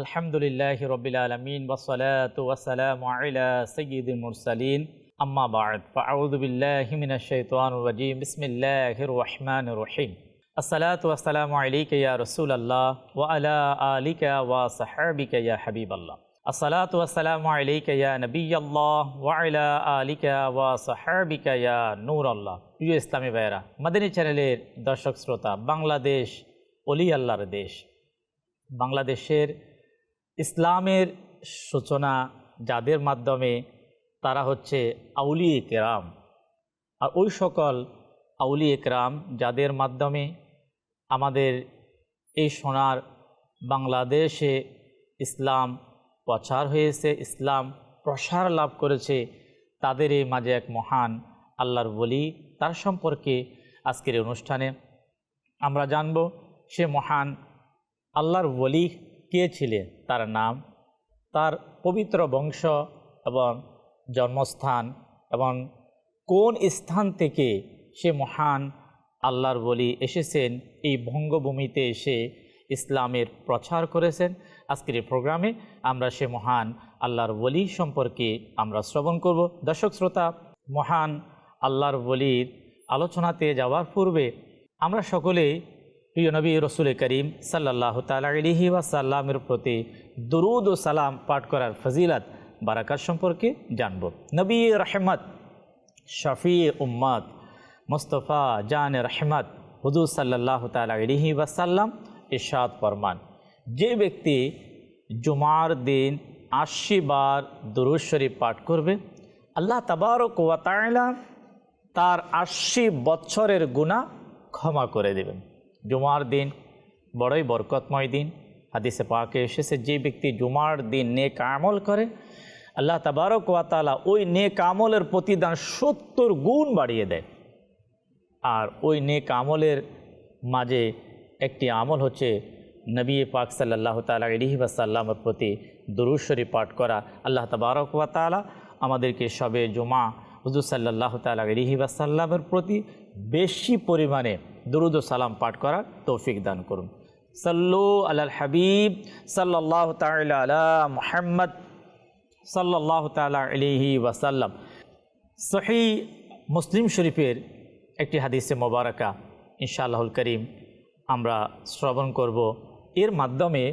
আলহামদুলিল্লাহ রবিল আলমিন ওসলাত ওয়াসালাম আলা সঈদ মুরসালিন আম্মা বাদ ফাউদুবিল্লাহ মিনাশাইতানুর বিসমিল্লাহির রহমানির রহিম আসসালাতু ওয়াসসালামু আলাইকা ইয়া রাসূলুল্লাহ ওয়া আলা আলিকা ওয়া সাহাবিকা ইয়া হাবিবাল্লাহ আসসালাতু ওয়াসসালামু আলাইকা ইয়া নবিয়াল্লাহ ওয়া আলা আলিকা ওয়া সাহাবিকা ইয়া নূরাল্লাহ প্রিয় ইসলামী ভাইয়েরা, মাদানী চ্যানেলের দর্শক শ্রোতা, বাংলাদেশ অলি আল্লাহর দেশ। বাংলাদেশের ইসলামের সূচনা যাদের মাধ্যমে তারা হচ্ছে আউলি একরাম আর ওই সকল আউলি একরাম যাদের মাধ্যমে আমাদের এই সোনার বাংলাদেশে ইসলাম প্রচার হয়েছে, ইসলাম প্রসার লাভ করেছে, তাদের এই মাঝে এক মহান আল্লাহর বলি তার সম্পর্কে আজকের অনুষ্ঠানে আমরা জানব সে মহান আল্লাহর বলি কে ছিলেন তার নাম, তার পবিত্র বংশ এবং জন্মস্থান এবং কোন স্থান থেকে সে মহান আল্লাহর বলি এসেছেন? এই ভঙ্গভূমিতে এসে ইসলামের প্রচার করেছেন। আজকের এই প্রোগ্রামে আমরা সে মহান আল্লাহর বলি সম্পর্কে আমরা শ্রবণ করব। দর্শক শ্রোতা, মহান আল্লাহর বলির আলোচনাতে যাওয়ার পূর্বে আমরা সকলেই প্রিয় নবী রসুল করিম সাল্লাহ তালি ওয়াসাল্লামের প্রতি দরুদ ও সালাম পাঠ করার ফজিলাত, বারাকাত সম্পর্কে জানব। নবী রহমত, শফি উম্মত মুস্তফা জান রহমত হুদুর সাল্লাহ তালি ওয়াসাল্লাম ইশাদ ফরমান। যে ব্যক্তি জুমার দিন আশি বার দুরুদ শরীফ পাঠ করবে, আল্লাহ তাবারক ওয়াতায়লা তার আশি বছরের গুণা ক্ষমা করে দেবেন। জুমার দিন, বড়ই বরকতময় দিন। হাদিসে পাকে এসেছে, যে ব্যক্তি জুমার দিন নেক আমল করে, আল্লাহ তাবারক ওয়াতালা ওই নেক আমলের প্রতিদান সত্তর গুণ বাড়িয়ে দেয়। আর ওই নেক আমলের মাঝে একটি আমল হচ্ছে নবী পাক সাল্লাহ তালা আলহি বাসাল্লামের প্রতি দুরুশ্বরী পাঠ করা। আল্লাহ তাবারক ওয়াতালা আমাদেরকে সবে জুমা হুজুর সাল্লাহ তালা আলহি বাসাল্লামের প্রতি বেশি পরিমাণে দুরুদ সালাম পাঠ করার তৌফিক দান করুন। সাল্লু আল হাবিব সাল্লাহ তালা মোহাম্মদ সাল্লাহ তালা আলিহি ওয়াসাল্লাম। সহি মুসলিম শরীফের একটি হাদিসে মোবারকা, ইনশাআল্লাহুল করিম, আমরা শ্রবণ করব। এর মাধ্যমে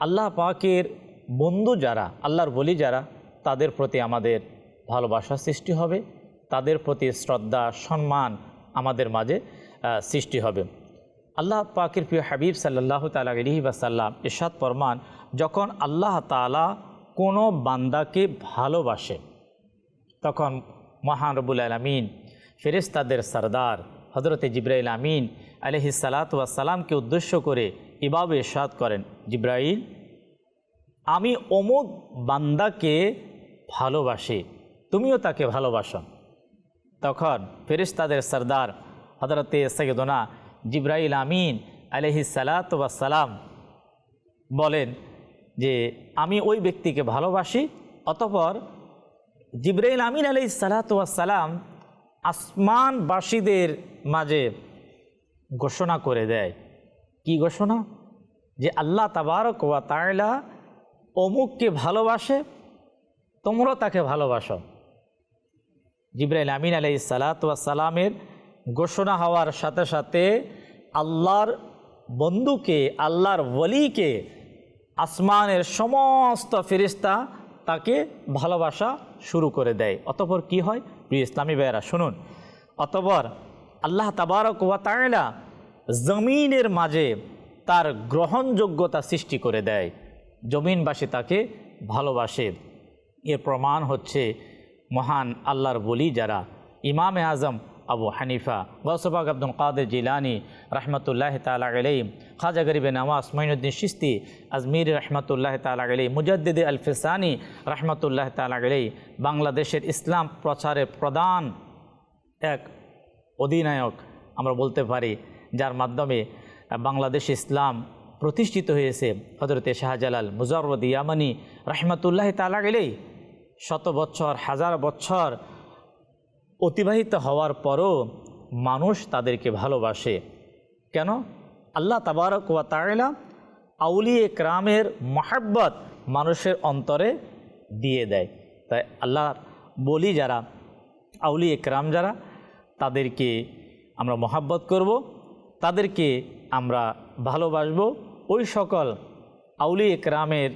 আল্লাহ পাকের বন্ধু যারা, আল্লাহর বলি যারা, তাদের প্রতি আমাদের ভালোবাসা সৃষ্টি হবে, তাদের প্রতি শ্রদ্ধা, সম্মান আমাদের মাঝে সৃষ্টি হবে। আল্লাহ পাকের প্রিয় হাবিব সাল্লাহ তালা আলহি বাসাল্লাম ইরশাদ ফরমান, যখন আল্লাহ তালা কোনো বান্দাকে ভালোবাসে, তখন মহান রবুল আলমিন ফেরেস্তাদের সর্দার হজরতে জিব্রাইল আমিন আলহি সালাতামকে উদ্দেশ্য করে এভাবে ইরশাদ করেন, জিব্রাইল, আমি অমুক বান্দাকে ভালোবাসি, তুমিও তাকে ভালোবাসো। তখন ফেরিস্তাদের সর্দার হজরতে সৈয়দনা জিব্রাইল আমিন আলহি সালাতাম বলেন যে, আমি ওই ব্যক্তিকে ভালোবাসি, অতপর জিব্রাইল আমিন আলহি সালাতাম আসমানবাসীদের মাঝে ঘোষণা করে দেয়। কি ঘোষণা? যে আল্লাহ তাবারক ওয়া তাইলা অমুককে ভালোবাসে তোমরাও তাকে ভালোবাসো। জিব্রাইল আমিন আলাই সালাতামের ঘোষণা হওয়ার সাথে সাথে আল্লাহর বন্ধুকে, আল্লাহর ওলিকে, আসমানের সমস্ত ফেরিস্তা তাকে ভালোবাসা শুরু করে দেয়। অতপর কি হয়? প্রিয় ইসলামী ভাইয়েরা, শুনুন। অতপর আল্লাহ তাবারক ওয়া তাইলা জমিনের মাঝে তার গ্রহণযোগ্যতা সৃষ্টি করে দেয়। জমিনবাসী তাকে ভালোবাসে। এর প্রমাণ হচ্ছে মহান আল্লাহর বলি যারা। ইমামে আজম আবু হানিফা। গৌসবাগ আব্দুল কাদের জিলানি রহমতুল্লাহ তালা আলাই খাজা গরিবে নওয়াজ মঈনুদ্দিন শিস্তি আজমির রহমতুল্লাহ তালা আলাই মুজদ্দিদ আল ফিসানি রহমতুল্লাহ তালা আলাই বাংলাদেশের ইসলাম প্রচারের প্রধান এক অধিনায়ক আমরা বলতে পারি, যার মাধ্যমে বাংলাদেশ ইসলাম প্রতিষ্ঠিত হয়েছে হজরতে শাহজালাল মুজারদ ইয়ামানি রহমতুল্লাহ তালা গেলেই শত বছর, হাজার বছর অতিবাহিত হওয়ার পরও মানুষ তাদেরকে ভালোবাসে। কেন? আল্লাহ তাবারক ওয়া তাইলা আউলিয়ে ক্রামের মহাব্বত মানুষের অন্তরে দিয়ে দেয়। তাই আল্লাহ বলি যারা আউলি একরাম যারা, তাদেরকে আমরা মহাব্বত করব, তাদেরকে আমরা ভালোবাসবো। ওই সকল আউলি একরামের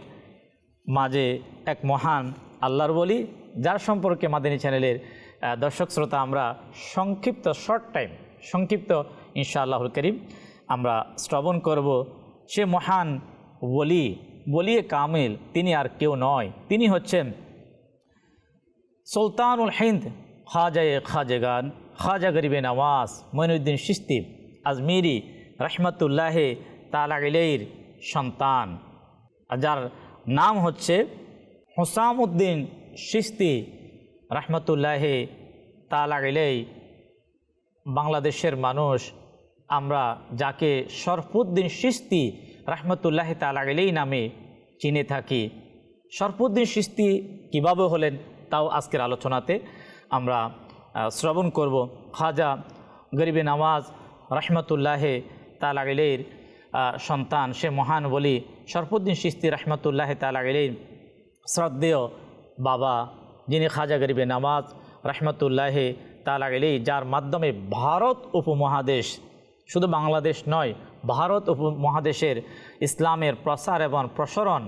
মাঝে এক মহান আল্লাহর বলি, যার সম্পর্কে মাদিনী চ্যানেলের দর্শক শ্রোতা, আমরা সংক্ষিপ্ত শর্ট টাইম সংক্ষিপ্ত ইনশাআল্লাহুল করিম, আমরা শ্রবণ করব সে মহান বলি বলিয়ে কামিল, তিনি আর কেউ নয়। তিনি হচ্ছেন সুলতানুল হিন্দ খাজায়ে খাজেগান, খাজা গরিবে নওয়াজ মঈনুদ্দিন সিস্তি, আজমিরি, রহমতুল্লাহ তালাগিলের সন্তান। যার নাম হচ্ছে হোসামউদ্দিন সিস্তি রহমতুল্লাহ তালাগিলেই বাংলাদেশের মানুষ, আমরা যাকে শরফুদ্দিন সিস্তি রহমতুল্লাহ তালাগিলেই নামে চিনে থাকি। শরফুদ্দিন সিস্তি কীভাবে হলেন তাও আজকের আলোচনাতে আমরা শ্রবণ করব। খাজা গরিবে নওয়াজ রহমতুল্লাহ তালাগিলের সন্তান, সে মহান বলি, শরফুদ্দিন সিস্তি রহমতুল্লাহ তালাগিলের শ্রদ্ধেয় বাবা যিনি খাজা গরিবে নামাজ রহমতুল্লাহ তালা তালাগিলেই যার মাধ্যমে ভারত উপমহাদেশ, শুধু বাংলাদেশ নয়, ভারত উপমহাদেশের ইসলামের প্রসার এবং প্রসারণ,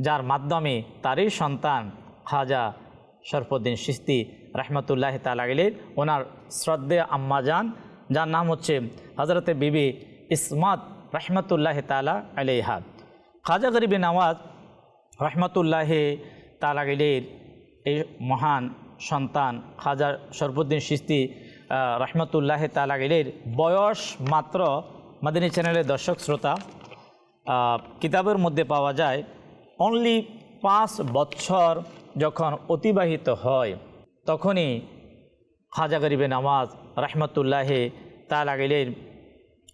যার মাধ্যমে তারই সন্তান খাজা শরফুদ্দিন সিস্তি রহমতুল্লাহ তালাগিলের ওনার শ্রদ্ধেয় আম্মাজান যার নাম হচ্ছে হজরতে বিবি ইসমাত রহমতুল্লাহ তালা আলিহা খাজা গরিবে নওয়াজ রহমতুল্লাহ তালাগিলের এই মহান সন্তান খাজা শরফুদ্দিন সিস্তি রহমতুল্লাহ তালাগিলের বয়স মাত্র মাদিনী চ্যানেলের দর্শক শ্রোতা কিতাবের মধ্যে পাওয়া যায় অনলি পাঁচ বছর যখন অতিবাহিত হয়, তখনই খাজা গরিবে নামাজ রহমতুল্লাহ তালাগিলের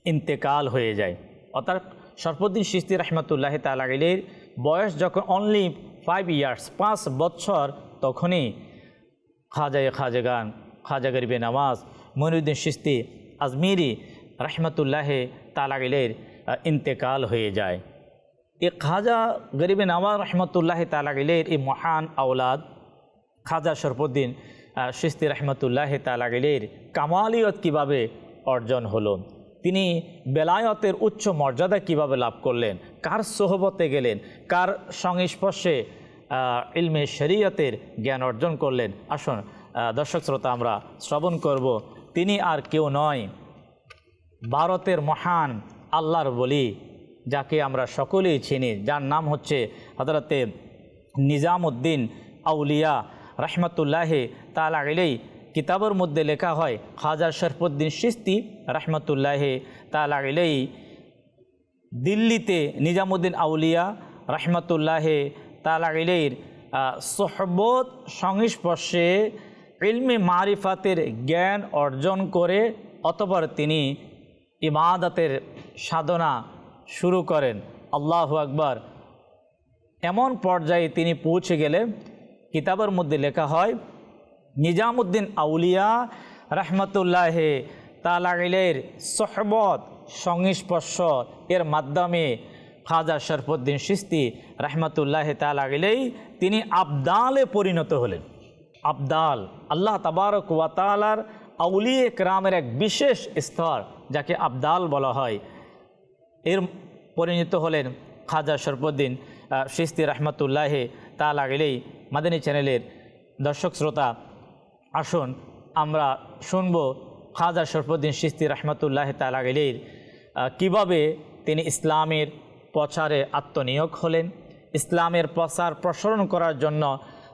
ইন্তেকাল হয়ে যায়। অর্থাৎ সরফুদ্দিন সিস্তি রহমতুল্লাহ তালাগিলের বয়স যখন অনলি ফাইভ ইয়ার্স পাঁচ বছর তখনই খাজায় খাজাগান খাজা গরিবে নামাজ মনিউদ্দিন সিস্তি আজমিরি রহমতুল্লাহ তালাগিলের ইন্তেকাল হয়ে যায়। এ খাজা গরিবে নামাজ রহমতুল্লাহ তালাগিলের এই মহান আওলাদ খাজা শরফুদ্দিন আহ, সিস্তি রহমতুল্লাহ তালাগিলের কামালিয়ত কীভাবে অর্জন হলো? তিনি বেলায়তের উচ্চ মর্যাদা কীভাবে লাভ করলেন? কার সোহবতে গেলেন? কার সংস্পর্শে ইলমে শরীয়তের জ্ঞান অর্জন করলেন। আসুন দর্শক শ্রোতা, আমরা শ্রবণ করব। তিনি আর কেউ নয়, ভারতের মহান আল্লাহর বলি, যাকে আমরা সকলেই চিনি। যার নাম হচ্ছে হজরতে নিজামুদ্দিন আউলিয়া রহমতুল্লাহ তালা গেলেই কিতাবের মধ্যে লেখা হয়, খাজা শরফুদ্দিন সিস্তি রহমতুল্লাহ তালা গেলেই দিল্লিতে নিজামুদ্দিন আউলিয়া রহমতুল্লাহ তালাগিলের সোহবত সংস্পর্শে ইলমে মারিফাতের জ্ঞান অর্জন করে অতপর তিনি ইবাদতের সাধনা শুরু করেন। আল্লাহ আকবার। এমন পর্যায়ে তিনি পৌঁছে গেলে কিতাবের মধ্যে লেখা হয়, নিজামুদ্দিন আউলিয়া রহমতুল্লাহ তালাগিলের সহবত সংস্পর্শ এর মাধ্যমে খাজা শরফুদ্দিন সিস্তি রহমতুল্লাহ তালাগিলেই তিনি আবদালে পরিণত হলেন। আবদাল, আল্লাহ তাবারক ওয়াতালার আউলিয়ে ক্রামের এক বিশেষ স্তর, যাকে আবদাল বলা হয়। এর পরিণত হলেন খাজা শরফুদ্দিন সিস্তি রহমতুল্লাহ তালা গেলেই মাদানী চ্যানেলের দর্শক শ্রোতা, আসুন আমরা শুনব খাজা শরফুদ্দিন সিস্তি রহমতুল্লাহ তালা গেলের কীভাবে তিনি ইসলামের প্রচারে আত্মনিয়োগ হলেন। ইসলামের প্রচার প্রসারণ করার জন্য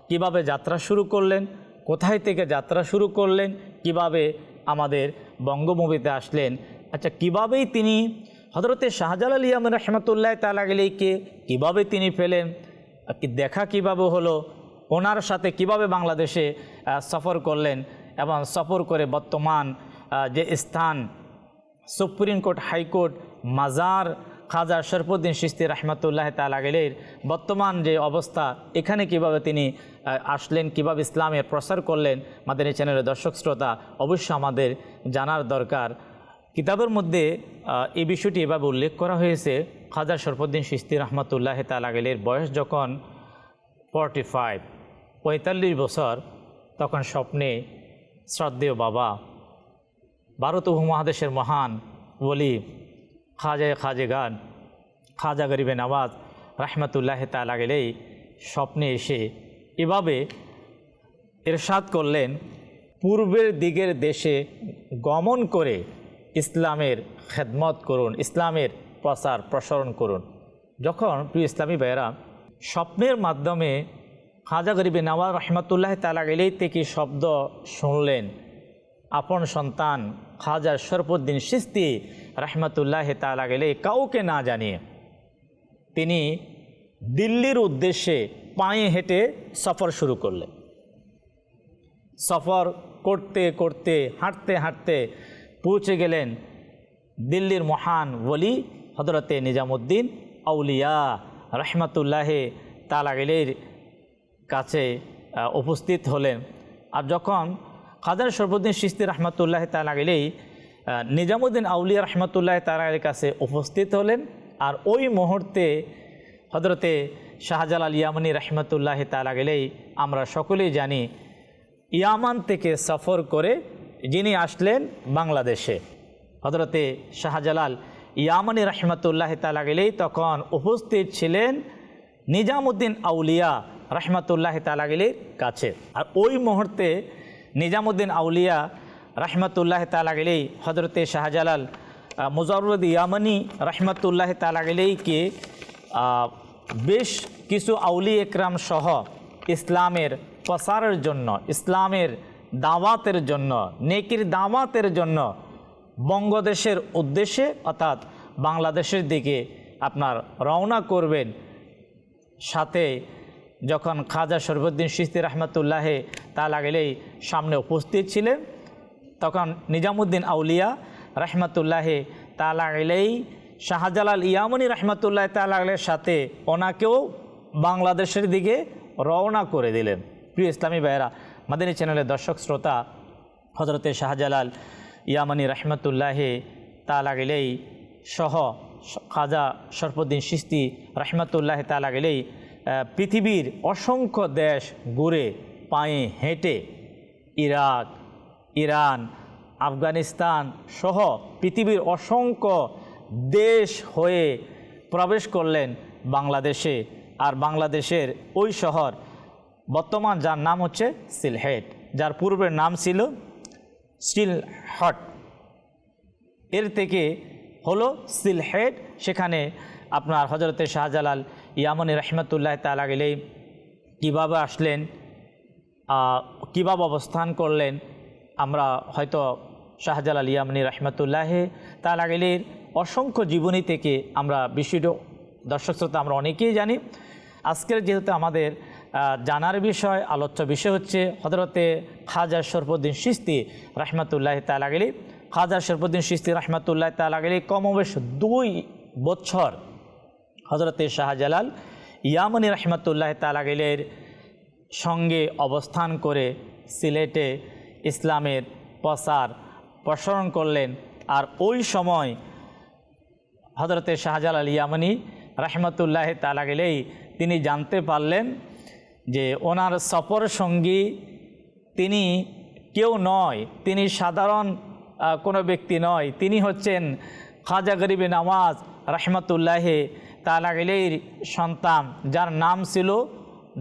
কীভাবে যাত্রা শুরু করলেন, কোথায় থেকে যাত্রা শুরু করলেন, কীভাবে আমাদের বঙ্গভূমিতে আসলেন আচ্ছা কিভাবেই তিনি হজরতে শাহজালাল ইয়াম রহমতুল্লাহ তালাগলিকে কীভাবে তিনি পেলেন দেখা কীভাবে হলো, ওনার সাথে কীভাবে বাংলাদেশে সফর করলেন এবং সফর করে বর্তমান যে স্থান, সুপ্রিম কোর্ট, হাইকোর্ট, মাজার খাজা শরফুদ্দিন সিস্তি রহমতুল্লাহ তালাগেলের বর্তমান যে অবস্থা, এখানে কীভাবে তিনি আসলেন, কীভাবে ইসলামের প্রসার করলেন মাদানী চ্যানেলের দর্শক শ্রোতা, অবশ্যই আমাদের জানার দরকার। কিতাবের মধ্যে এই বিষয়টি এভাবে উল্লেখ করা হয়েছে, খাজা শরফুদ্দিন সিস্তি রহমতুল্লাহ তালাগেলের বয়স যখন ফর্টি ফাইভ পঁয়তাল্লিশ বছর, তখন স্বপ্নে শ্রদ্ধেয় বাবা, ভারত উপমহাদেশের মহান বলি খাজা খাজে গান, খাজা গরিবে নওয়াজ রহমতুল্লাহ তালা গেলেই স্বপ্নে এসে এভাবে এরশাদ করলেন, পূর্বের দিকের দেশে গমন করে ইসলামের খেদমত করুন, ইসলামের প্রচার প্রসারণ করুন। যখন প্রিয় ইসলামী ভাইয়েরা, স্বপ্নের মাধ্যমে খাজা গরিবে নওয়াজ রহমতুল্লাহ তালা গেলেই থেকে শব্দ শুনলেন, আপন সন্তান খাজা শরফুদ্দিন সিস্তি রহমতুল্লাহ তালা গেলে কাউকে না জানিয়ে তিনি দিল্লির উদ্দেশ্যে পায়ে হেঁটে সফর শুরু করলেন। সফর করতে করতে, হাঁটতে হাঁটতে পৌঁছে গেলেন দিল্লির মহান ওলি হজরতে নিজামুদ্দিন আউলিয়া রহমতুল্লাহে তালাগিলের কাছে উপস্থিত হলেন। আর যখন খাজার সরবুদ্দিন সিস্তি রহমতুল্লাহ তালাগিলেই নিজামুদ্দিন আউলিয়া রহমতুল্লাহ তালাগের কাছে উপস্থিত হলেন। আর ওই মুহূর্তে হজরতে শাহজালাল ইয়ামনি রহমতুল্লাহ তালাগিলেই আমরা সকলেই জানি, ইয়ামান থেকে সফর করে যিনি আসলেন বাংলাদেশে। হজরতে শাহজালাল ইয়ামানি রহমতুল্লাহ তালা গেলেই তখন উপস্থিত ছিলেন নিজামুদ্দিন আউলিয়া রহমতুল্লাহ তালা গেলির কাছে। আর ওই মুহূর্তে নিজামুদ্দিন আউলিয়া রহমতুল্লাহ তালা গেলেই হজরতে শাহজালাল মুজারুদ ইয়ামানি রহমতুল্লাহ তালা গেলেইকে আহ, বেশ কিছু আউলি একরাম সহ ইসলামের প্রসারের জন্য ইসলামের দাওয়াতের জন্য নেকির দাওয়াতের জন্য বঙ্গদেশের উদ্দেশ্যে অর্থাৎ বাংলাদেশের দিকে আপনার রওনা করবেন। সাথে যখন খাজা শরফুদ্দিন সিস্তি রহমতুল্লাহে তা লাগলেই সামনে উপস্থিত ছিলেন তখন নিজামুদ্দিন আউলিয়া রহমতুল্লাহে তালা গেলেই শাহজালাল ইয়ামনি রহমতুল্লাহ তালাগলের সাথে ওনাকেও বাংলাদেশের দিকে রওনা করে দিলেন। প্রিয় ইসলামী ভাইয়েরা, মাদিনী চ্যানেলের দর্শক শ্রোতা হজরতে শাহজালাল ইয়ামানি রহমতুল্লাহে তালা গেলেই সহ খাজা শরফুদ্দিন সিস্তি রহমতুল্লাহ তালা গেলেই পৃথিবীর অসংখ্য দেশ ঘুরে, পায়ে হেঁটে, ইরাক ইরান, আফগানিস্তান সহ পৃথিবীর অসংখ্য দেশ হয়ে প্রবেশ করলেন বাংলাদেশে। আর বাংলাদেশের ওই শহর বর্তমান যার নাম হচ্ছে সিলহেট, যার পূর্বের নাম ছিল স্টিল হট এর থেকে হলো সিলহেট, সেখানে আপনার হজরতে শাহজালাল ইয়ামনি রহমতুল্লাহ তালা গেলেই কীভাবে আসলেন কীভাবে অবস্থান করলেন আমরা হয়তো শাহজালাল ইয়ামনি রহমতুল্লাহ তালা গেলের অসংখ্য জীবনী থেকে আমরা বিষয়টা দর্শক শ্রোতা আমরা অনেকেই জানি। আজকের যেহেতু আমাদের জানার বিষয়, আলোচ্য বিষয় হচ্ছে হজরতে খাজা শরফুদ্দিন সিস্তি রহমতুল্লাহ তালা গেলি খাজা শরফুদ্দিন সিস্তি রহমতুল্লাহ তালা গেলি কমবেশ দুই বছর হজরতে শাহজালাল ইয়ামনি রহমতুল্লাহ তালা গেলের সঙ্গে অবস্থান করে সিলেটে ইসলামের প্রসার প্রসারণ করলেন। আর ওই সময় হজরতে শাহজালাল ইয়ামনি রহমতুল্লাহ তালা গেলেই তিনি জানতে পারলেন যে ওনার সফর সঙ্গী তিনি কেউ নয়। তিনি সাধারণ কোনো ব্যক্তি নয়। তিনি হচ্ছেন খাজা গরিবে নামাজ রহমতুল্লাহে তালা গেলেই সন্তান, যার নাম ছিল,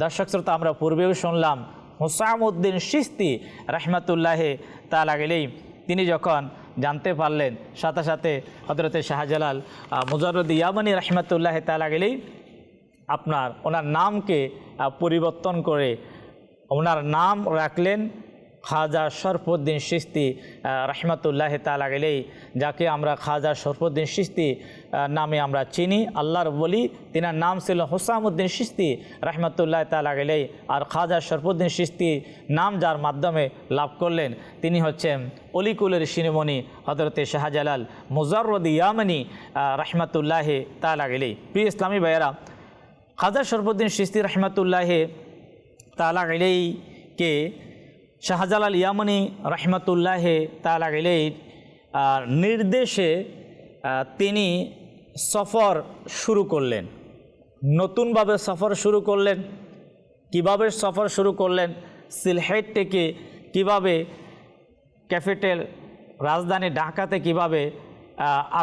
দর্শক শ্রোতা, আমরা পূর্বেও শুনলাম হুসামউদ্দিন সিস্তি রহমতুল্লাহে তা গেলেই তিনি যখন জানতে পারলেন, সাথে সাথে হজরতে শাহজালাল মুজারুদ্দি ইয়ামানি রহমাতুল্লাহ তা গেলেই আপনার ওনার নামকে পরিবর্তন করে ওনার নাম রাখলেন খাজা শরফুদ্দিন সিস্তি রহমতুল্লাহ তালা গেলেই যাকে আমরা খাজা শরফুদ্দিন সিস্তি নামে আমরা চিনি। আল্লাহর বলি তিনার নাম ছিল হোসামুদ্দিন সিস্তি, রহমতুল্লাহ তালা গেলেই আর খাজা শরফুদ্দিন সিস্তি নাম যার মাধ্যমে লাভ করলেন, তিনি হচ্ছেন অলিকুলের শিরোমণি হজরতে শাহজালাল মুজাররদ ইয়ামনি রহমতুল্লাহ তালা গেলেই প্রিয় ইসলামী ভাইয়েরা, খাজা শরফুদ্দিন সিস্তি, রহমতুল্লাহে তালা গেলেইকে শাহজালাল ইয়ামনি রহমতুল্লাহে তালা আহ, নির্দেশে তিনি সফর শুরু করলেন। নতুনভাবে সফর শুরু করলেন। কীভাবে সফর শুরু করলেন? সিলহেট থেকে কীভাবে ক্যাপিটাল রাজধানী ঢাকাতে কীভাবে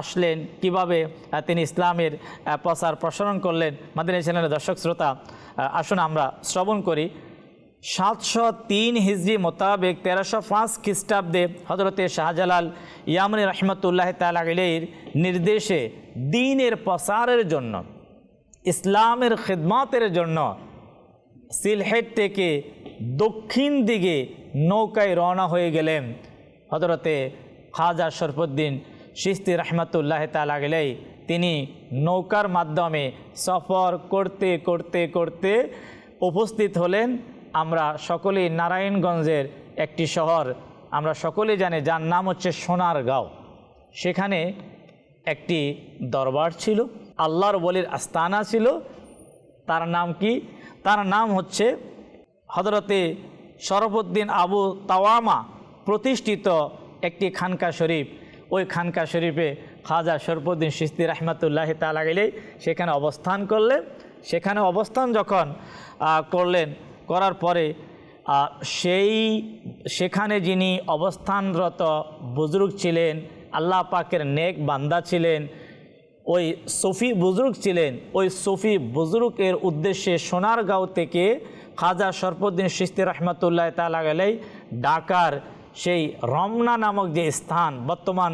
আসলেন? কীভাবে তিনি ইসলামের প্রচার প্রসারণ করলেন? মাদিনী চ্যানেলের দর্শক শ্রোতা আসুন আমরা শ্রবণ করি। সাতশো তিন হিজড়ি মোতাবেক তেরোশো পাঁচ খ্রিস্টাব্দে হজরতে শাহজালাল ইয়ামনি রহমতুল্লাহ তালাগিলের নির্দেশে দিনের প্রসারের জন্য, ইসলামের খিদমাতের জন্য সিলহেট থেকে দক্ষিণ দিকে নৌকায় রওনা হয়ে গেলেন হজরতে খাজা শরফুদ্দিন সিস্তি রহমতুল্লাহ তালা গেলেই তিনি নৌকার মাধ্যমে সফর করতে করতে করতে উপস্থিত হলেন। আমরা সকলেই নারায়ণগঞ্জের একটি শহর। আমরা সকলেই জানি যার নাম হচ্ছে সোনারগাঁও। সেখানে একটি দরবার ছিল, আল্লাহর বলির আস্তানা ছিল। তার নাম কি? তার নাম হচ্ছে হজরতে শরফুদ্দিন আবু তাওয়ামা প্রতিষ্ঠিত একটি খানকা শরীফ। ওই খানকা শরীফে খাজা শরফুদ্দিন সিস্তি রহমতুল্লাহ তালা গেলেই সেখানে অবস্থান করলেন। সেখানে অবস্থান যখন করলেন করার পরে সেই, সেখানে যিনি অবস্থানরত বুজুর্গ ছিলেন, আল্লাহ পাকের নেক বান্দা ছিলেন, ওই সফি বুজুর্গ ছিলেন, ওই সফি বুজুর্গের উদ্দেশ্যে সোনারগাঁও থেকে খাজা শরফুদ্দিন সিস্তি রহমতুল্লাহ তালা গেলেই ঢাকার সেই রমনা নামক যে স্থান, বর্তমান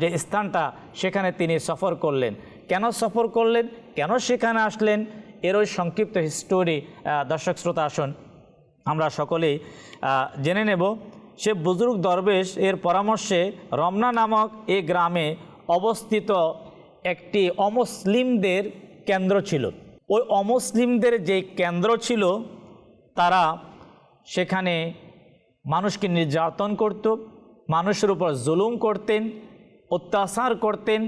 যে স্থানটা, সেখানে তিনি সফর করলেন। কেন সফর করলেন? কেন সেখানে আসলেন? এর ওই সংক্ষিপ্ত হিস্টোরি দর্শক শ্রোতা আসুন। আমরা সকলেই জেনে নেব, সে বুজুর্গ দরবেশ এর পরামর্শে রমনা নামক এ গ্রামে অবস্থিত একটি অমুসলিমদের কেন্দ্র ছিল। ওই অমুসলিমদের যে কেন্দ্র ছিল, তারা সেখানে মানুষকে নির্যাতন করত, মানুষের উপর জুলুম করতেন, অত্যাচার করতেন।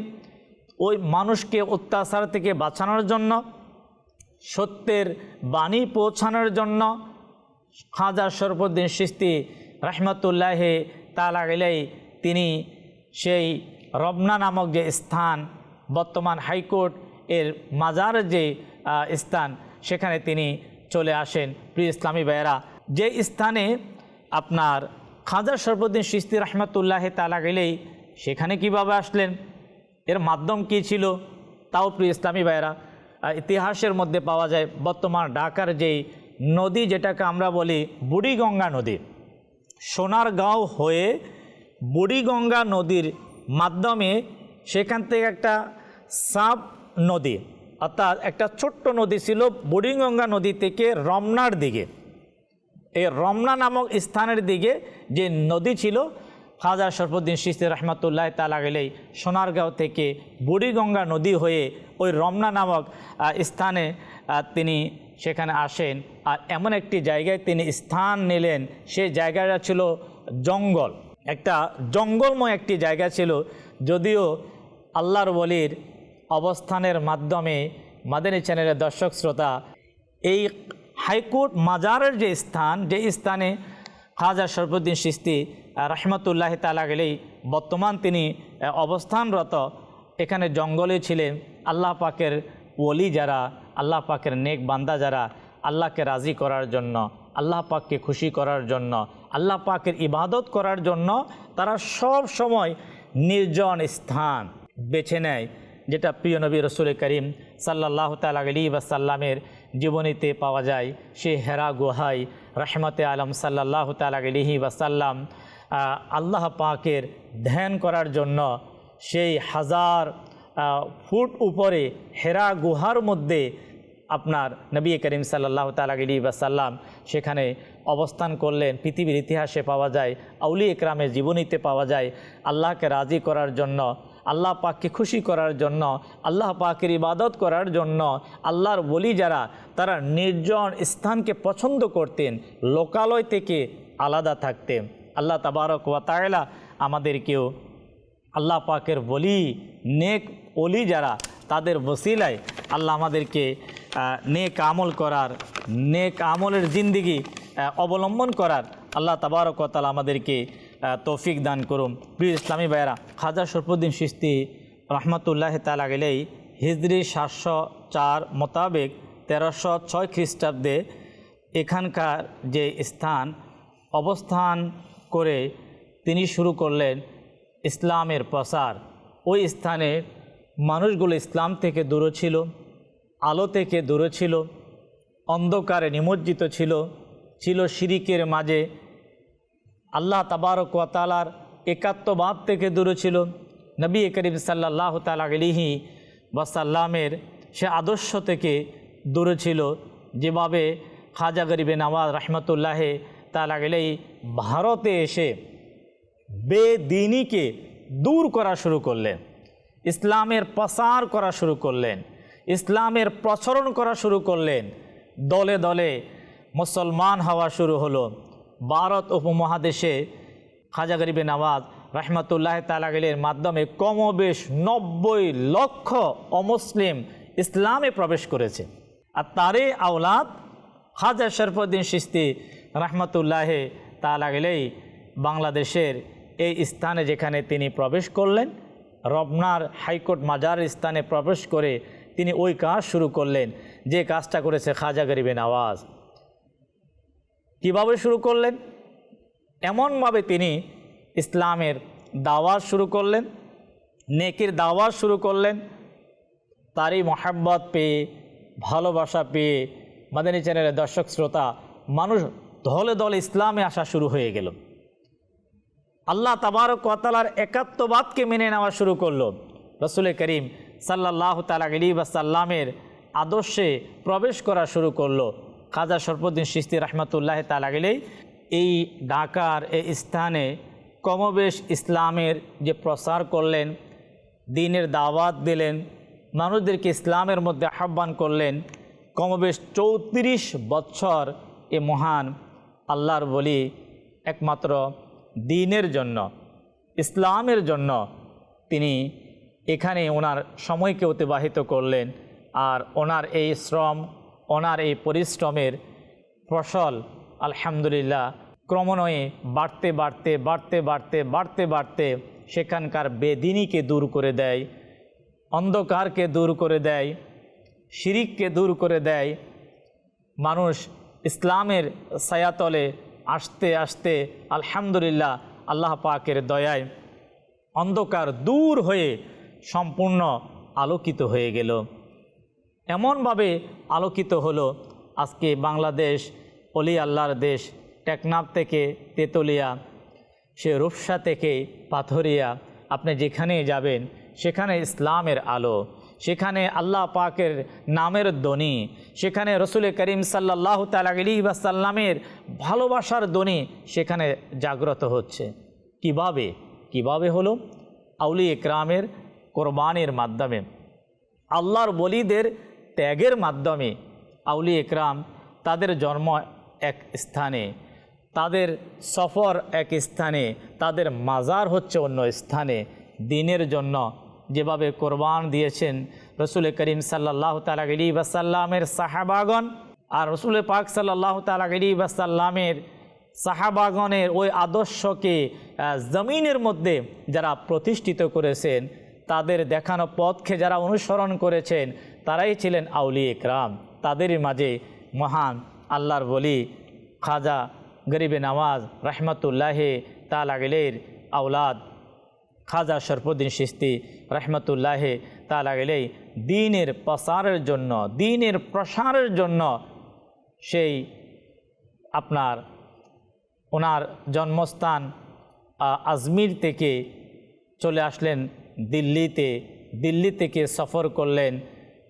ওই মানুষকে অত্যাচার থেকে বাঁচানোর জন্য সত্যের বাণী পৌঁছানোর জন্য খাজা শরফুদ্দিন সিস্তি রহমতুল্লাহ তালা গেলেই তিনি সেই রবনা নামক যে স্থান, বর্তমান হাইকোর্ট এর মাজার যে স্থান, সেখানে তিনি চলে আসেন। প্রিয় ইসলামী ভাইয়েরা, যে স্থানে আপনার খাজা শরফুদ্দিন সিস্তি রহমতুল্লাহ তালা গেলেই সেখানে কীভাবে আসলেন? এর মাধ্যম কি ছিল? তাও প্রিয় ইসলামী ভাইয়েরা ইতিহাসের মধ্যে পাওয়া যায় বর্তমান ঢাকার যেই নদী, যেটাকে আমরা বলি বুড়িগঙ্গা নদী। সোনারগাঁও হয়ে বুড়িগঙ্গা নদীর মাধ্যমে সেখান থেকে একটা সাব নদী, অর্থাৎ একটা ছোট্ট নদী ছিল বুড়িগঙ্গা নদী থেকে রমনার দিকে। এই রমনা নামক স্থানের দিকে যে নদী ছিল খাজা শরফুদ্দিন সিস্তি রহমতুল্লাহ তালা গেলেই সোনারগাঁও থেকে বুড়িগঙ্গা নদী হয়ে ওই রমনা নামক স্থানে তিনি সেখানে আসেন। আর এমন একটি জায়গায় তিনি স্থান নিলেন সেই জায়গাটা ছিল জঙ্গল। একটা জঙ্গলময় একটি জায়গা ছিল, যদিও আল্লাহর বলির অবস্থানের মাধ্যমে মাদানী চ্যানেলের দর্শক শ্রোতা, এই হাইকোর্ট মাজারের যে স্থান, যে স্থানে খাজা শরফুদ্দিন সিস্তি রহমতুল্লাহ তালা গেলেই বর্তমান তিনি অবস্থানরত এখানে জঙ্গলে ছিলেন। আল্লাহ পাকের ওলি যারা, আল্লাহ পাকের নেক বান্দা যারা, আল্লাহকে রাজি করার জন্য, আল্লাহ পাককে খুশি করার জন্য, আল্লাহ পাকের ইবাদত করার জন্য তারা সব সময় নির্জন স্থান বেছে নেয়, যেটা প্রিয় নবী রসুল করিম সাল্লাহ বা সাল্লামের জীবনীতে পাওয়া যায়। সে হেরা গুহাই রহমতে আলম সাল্লাহ তালিহি ওয়াসাল্লাম আহ, আল্লাহ পাকের ধ্যান করার জন্য সেই হাজার ফুট উপরে হেরা গুহার মধ্যে আপনার নবী করিম সাল্লাহ তালি ওয়াসাল্লাম সেখানে অবস্থান করলেন। পৃথিবীর ইতিহাসে পাওয়া যায় আউলি একরামের জীবনীতে পাওয়া যায় আল্লাহকে রাজি করার জন্য আল্লাহ পাককে খুশি করার জন্য, আল্লাহ পাকের ইবাদত করার জন্য, আল্লাহর বলি যারা, তারা নির্জন স্থানকে পছন্দ করতেন, লোকালয় থেকে আলাদা থাকতেন। আল্লাহ তাবারক ওয়া তাআলা আমাদেরকেও আল্লাহ পাকের বলি নেক অলি যারা, তাদের বসিলায় আল্লাহ আমাদেরকে নেক আমল করার, নেক আমলের জিন্দিগি অবলম্বন করার আল্লাহ তাবারক ওয়া তাআলা আমাদেরকে তৌফিক দান করুন প্রিয় ইসলামী ভাইয়েরা, খাজা শরফুদ্দিন সিস্তি রহমতুল্লাহ তালা গেলেই হিজরি সাতশো চার মোতাবেক তেরোশো ছয় খ্রিস্টাব্দে এখানকার যে স্থান, অবস্থান করে তিনি শুরু করলেন ইসলামের প্রসার। ওই স্থানে মানুষগুলো ইসলাম থেকে দূরে ছিল, আলো থেকে দূরে ছিল, অন্ধকারে নিমজ্জিত ছিল ছিল শিরিকের মাঝে আল্লাহ তাবারক ওয়াতালার একাত্মবাদ থেকে দূরে ছিল। নবী করিম সাল্লাহ তালা আলিহি ওয়াসাল্লামের সে আদর্শ থেকে দূরে ছিল। যেভাবে খাজা গরিবে নওয়াজ রহমতুল্লাহে তালা গেলেই ভারতে এসে বেদিনীকে দূর করা শুরু করলেন। ইসলামের প্রসার করা শুরু করলেন। ইসলামের প্রচলন করা শুরু করলেন। দলে দলে মুসলমান হওয়া শুরু হলো। ভারত উপমহাদেশে খাজা গরিবে নওয়াজ রহমতুল্লাহ তালাগেলের মাধ্যমে কমবেশ নব্বই লক্ষ অমুসলিম ইসলামে প্রবেশ করেছে। আর তারই আওলাদ খাজা শরফুদ্দিন সিস্তি রহমতুল্লাহ তালাগেলেই বাংলাদেশের এই স্থানে যেখানে তিনি প্রবেশ করলেন রবনার হাইকোর্ট মাজার স্থানে প্রবেশ করে তিনি ওই কাজ শুরু করলেন, যে কাজটা করেছে খাজা গরিবে নওয়াজ কীভাবে শুরু করলেন? এমনভাবে তিনি ইসলামের দাওয়াত শুরু করলেন, নেকির দাওয়াত শুরু করলেন, তারই মহাব্বত পেয়ে, ভালোবাসা পেয়ে মাদানী চ্যানেলের দর্শক, শ্রোতা, মানুষ দলে দলে ইসলামে আসা শুরু হয়ে গেল। আল্লাহ তাবারক কতালার একাত্মবাদকে মেনে নেওয়া শুরু করল। রসুল করিম সাল্লাহ তালা আলী সাল্লামের আদর্শে প্রবেশ করা শুরু করল। খাজা সরফুদ্দিন সিস্তি রহমতুল্লাহ তালা গেলেই এই ঢাকার এই স্থানে কমবেশ ইসলামের যে প্রসার করলেন, দিনের দাওয়াত দিলেন, মানুষদেরকে ইসলামের মধ্যে আহ্বান করলেন, কমবেশ চৌত্রিশ বছর এ মহান আল্লাহর বলি একমাত্র দিনের জন্য, ইসলামের জন্য তিনি এখানে ওনার সময়কে অতিবাহিত করলেন, আর ওনার এই শ্রম ওনার এই পরিশ্রমের ফসল, আলহামদুলিল্লাহ, ক্রমান্বয়ে বাড়তে বাড়তে বাড়তে বাড়তে বাড়তে বাড়তে সেখানকার বেদিনীকে দূর করে দেয়, অন্ধকারকে দূর করে দেয়, শিরিককে দূর করে দেয়। মানুষ ইসলামের সায়াতলে আসতে আসতে আলহামদুলিল্লাহ আল্লাহ পাকের দয়ায় অন্ধকার দূর হয়ে সম্পূর্ণ আলোকিত হয়ে গেল। এমনভাবে আলোকিত হলো আজকে বাংলাদেশ অলি আল্লাহর দেশ টেকনাফ থেকে তেতুলিয়া, সে রূপসা থেকে পাথরিয়া। আপনি যেখানেই যাবেন, সেখানে ইসলামের আলো, সেখানে আল্লাহ পাকের নামের ধ্বনি, সেখানে রসুল করিম সাল্লাহ তালি সাল্লামের ভালোবাসার ধ্বনি সেখানে জাগ্রত হচ্ছে। কীভাবে? কীভাবে হলো? আউলি একরামের কোরবানির মাধ্যমে। আল্লাহর বলিদের ত্যাগের মাধ্যমে আউলি একরাম তাদের জন্ম এক স্থানে, তাদের সফর এক স্থানে, তাদের মাজার হচ্ছে অন্য স্থানে। দিনের জন্য যেভাবে কোরবান দিয়েছেন রসুল করিম সাল্লাহ তালাগলি বাসাল্লামের সাহাবাগন আর রসুল পাক সাল্লাহ তালাগলি বাসাল্লামের সাহাবাগনের ওই আদর্শকে জমিনের মধ্যে যারা প্রতিষ্ঠিত করেছেন, তাদের দেখানো পথকে যারা অনুসরণ করেছেন তারাই ছিলেন আউলি একরাম তাদের মাঝে মহান আল্লাহর বলি খাজা গরিবে নওয়াজ রহমতুল্লাহে তালাগলের আউলাদ খাজা শরফুদ্দিন সিস্তি, রহমতুল্লাহ তালা গেলেই দিনের প্রসারের জন্য, দিনের প্রসারের জন্য সেই আপনার, ওনার জন্মস্থান আজমির থেকে চলে আসলেন দিল্লিতে। দিল্লি থেকে সফর করলেন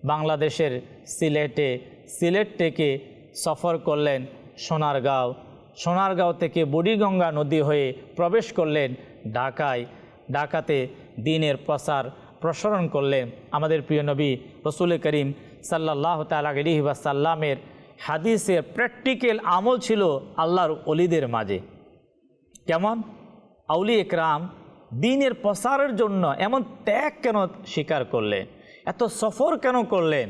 বাংলাদেশের সিলেটে, সিলেট থেকে সফর করলেন সোনারগাঁও। সোনারগাঁও থেকে বুড়িগঙ্গা নদী হয়ে প্রবেশ করলেন ঢাকায়। ঢাকাতে দিনের প্রসার প্রসারণ করলেন আমাদের প্রিয় নবী রসুল করিম সাল্লাহ তালি সাল্লামের হাদিসের প্র্যাকটিক্যাল আমল ছিল আল্লাহর অলিদের মাঝে। কেমন? আউলি একরাম দিনের প্রসারের জন্য এমন ত্যাগ কেন স্বীকার করলেন? এত সফর কেন করলেন?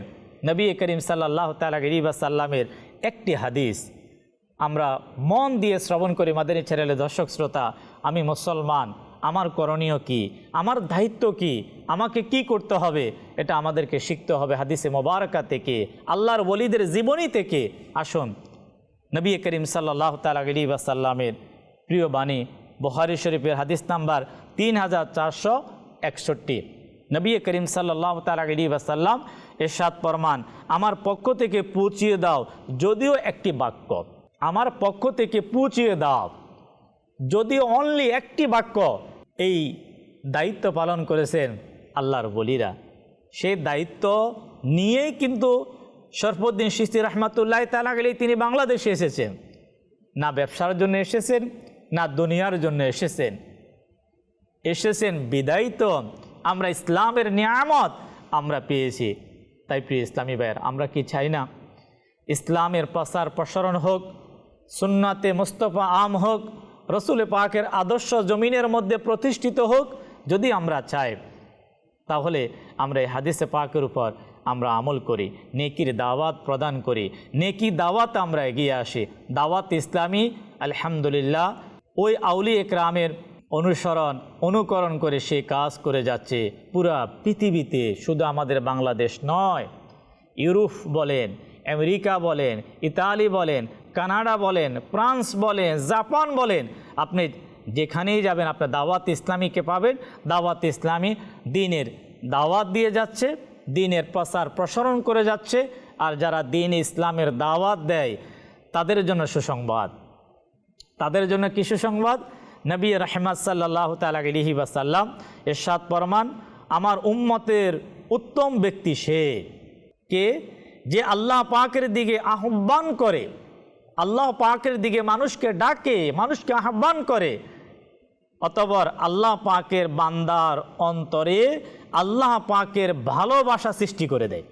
নবী করিম সাল্লাহ তালি সাল্লামের একটি হাদিস। আমরা মন দিয়ে শ্রবণ করি, মাদানী চ্যানেলে দর্শক শ্রোতা, আমি মুসলমান, আমার করণীয় কি? আমার দায়িত্ব কি? আমাকে কি করতে হবে? এটা আমাদেরকে শিখতে হবে হাদিসে মোবারকা থেকে, আল্লাহর বলিদের জীবনী থেকে। আসুন, নবী করিম সাল্লাহ তালি ওয়াসাল্লামের প্রিয় বাণী বহারি শরীফের হাদিস নাম্বার তিন হাজার চারশো একষট্টি। নবী করিম সাল্লাহ তালি ওয়াসাল্লাম এরশাদ পরমান আমার পক্ষ থেকে পৌঁছিয়ে দাও যদিও একটি বাক্য। আমার পক্ষ থেকে পৌঁছিয়ে দাও যদিও অনলি একটি বাক্য। এই দায়িত্ব পালন করেছেন আল্লাহর বলিরা সেই দায়িত্ব নিয়েই কিন্তু শরফুদ্দিন সিস্তি রহমাতুল্লাহ তালা গেলেই তিনি বাংলাদেশে এসেছেন। না ব্যবসার জন্য এসেছেন, না দুনিয়ার জন্য এসেছেন। এসেছেন বিদায়িত আমরা ইসলামের নিয়ামত আমরা পেয়েছি। তাই প্রিয় ইসলামী ভাইয়ের, আমরা কি চাই না? ইসলামের প্রসার প্রসারণ হোক, সুন্নাতে মুস্তফা আম হোক, রসুল পাকের আদর্শ জমিনের মধ্যে প্রতিষ্ঠিত হোক, যদি আমরা চাই, তাহলে আমরা এই হাদিসে পাকের উপর আমরা আমল করি, নেকির দাওয়াত প্রদান করি। নেকি দাওয়াত আমরা এগিয়ে আসি। দাওয়াত ইসলামী, আলহামদুলিল্লাহ, ওই আউলি একরামের অনুসরণ, অনুকরণ করে সে কাজ করে যাচ্ছে। পুরা পৃথিবীতে শুধু আমাদের বাংলাদেশ নয়। ইউরোপ বলেন, আমেরিকা বলেন, ইতালি বলেন, কানাডা বলেন, ফ্রান্স বলেন, জাপান বলেন, আপনি যেখানেই যাবেন, আপনার দাওয়াত ইসলামীকে পাবেন। দাওয়াত ইসলামী দিনের দাওয়াত দিয়ে যাচ্ছে, দিনের প্রসার প্রসারণ করে যাচ্ছে, আর যারা দিন ইসলামের দাওয়াত দেয়, তাদের জন্য সুসংবাদ। তাদের জন্য কি সুসংবাদ? নবী রহমদ সাল্লাহ তালি বাসাল্লাম এরশাদ পরমান আমার উম্মতের উত্তম ব্যক্তি সে। কে? যে আল্লাহ পাকের দিকে আহ্বান করে, আল্লাহ পাকের দিকে মানুষকে ডাকে, মানুষকে আহ্বান করে অতবর আল্লাহ পাকের বান্দার অন্তরে আল্লাহ পাকের ভালোবাসা সৃষ্টি করে দেয়।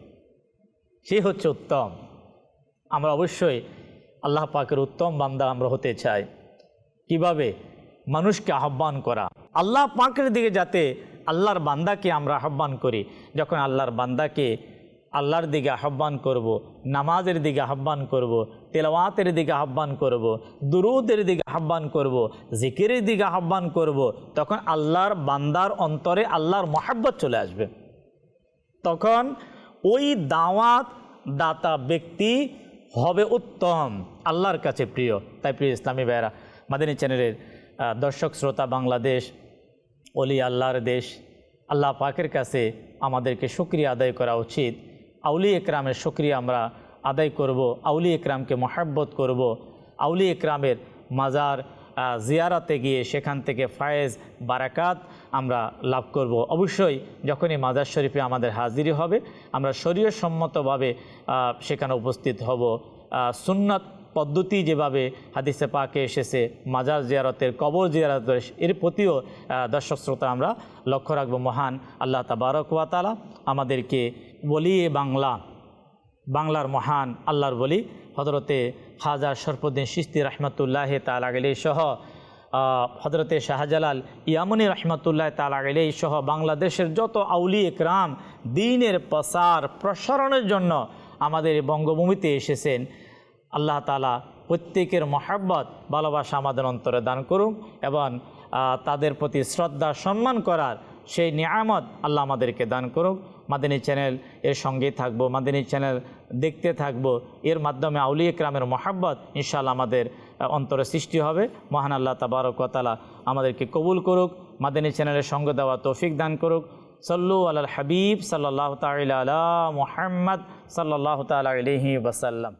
সে হচ্ছে উত্তম। আমরা অবশ্যই আল্লাহ পাকের উত্তম বান্দা আমরা হতে চাই। কীভাবে? মানুষকে আহ্বান করা আল্লাহ পাকের দিকে যাতে আল্লাহর বান্দাকে আমরা আহ্বান করি যখন আল্লাহর বান্দাকে আল্লাহর দিকে আহ্বান করব। নামাজের দিকে আহ্বান করব। তেলাওয়াতের দিকে আহ্বান করব। দুরুদের দিকে আহ্বান করব। জিকিরের দিকে আহ্বান করব। তখন আল্লাহর বান্দার অন্তরে আল্লাহর মহাব্বত চলে আসবে তখন ওই দাওয়াত দাতা ব্যক্তি হবে উত্তম, আল্লাহর কাছে প্রিয় তাই প্রিয় ইসলামী ভাইয়েরা, মাদিনী চ্যানেলের দর্শক, শ্রোতা, বাংলাদেশ, অলি আল্লাহর দেশ, আল্লাহ পাকের কাছে আমাদেরকে শুক্রিয়া আদায় করা উচিত। আউলি একরামের শুক্রিয়া আমরা আদায় করব আউলি একরামকে মহাব্বত করব। আউলি একরামের মাজার জিয়ারাতে গিয়ে সেখান থেকে ফায়েজ, বারাকাত আমরা লাভ করব। অবশ্যই যখনই মাজার শরীফে আমাদের হাজিরি হবে, আমরা শরীয় সম্মতভাবে সেখানে উপস্থিত হব। সুন্নত পদ্ধতি যেভাবে হাদিসে পাকে এসেছে, মাজার জিয়ারতের, কবর জিয়ারতের, এর প্রতিও দর্শক শ্রোতা আমরা লক্ষ্য রাখব মহান আল্লাহ তাবারক ওয়া তাআলা আমাদেরকে বলিয়ে বাংলা, বাংলার মহান আল্লাহর বলি হজরতে খাজা শরফুদ্দিন সিস্তি রহমতুল্লাহ তালাগলি সহ হজরতে শাহজালাল ইয়ামনি রহমতুল্লাহ তালাগলি সহ বাংলাদেশের যত আউলি একরাম দিনের প্রসার প্রসারণের জন্য আমাদের বঙ্গভূমিতে এসেছেন। আল্লাহ তালা প্রত্যেকের মহাব্বত, ভালোবাসা আমাদের অন্তরে দান করুক এবং তাদের প্রতি শ্রদ্ধা, সম্মান করার সেই নিয়ামত আল্লাহ আমাদেরকে দান করুক। মাদিনী চ্যানেল এর সঙ্গেই থাকব, মাদিনী চ্যানেল দেখতে থাকব। এর মাধ্যমে আউলিয়া ক্রামের মহাব্বত ইনশাআল্লাহ আমাদের অন্তরে সৃষ্টি হবে। মহান আল্লাহ তাবারকতালা আমাদেরকে কবুল করুক, মাদিনী চ্যানেলের সঙ্গ দেওয়া তৌফিক দান করুক। সল্লু আল হাবিব সাল্লাহ তাল মোহাম্মদ সাল্লাহ তাল আলহি ওসাল্লাম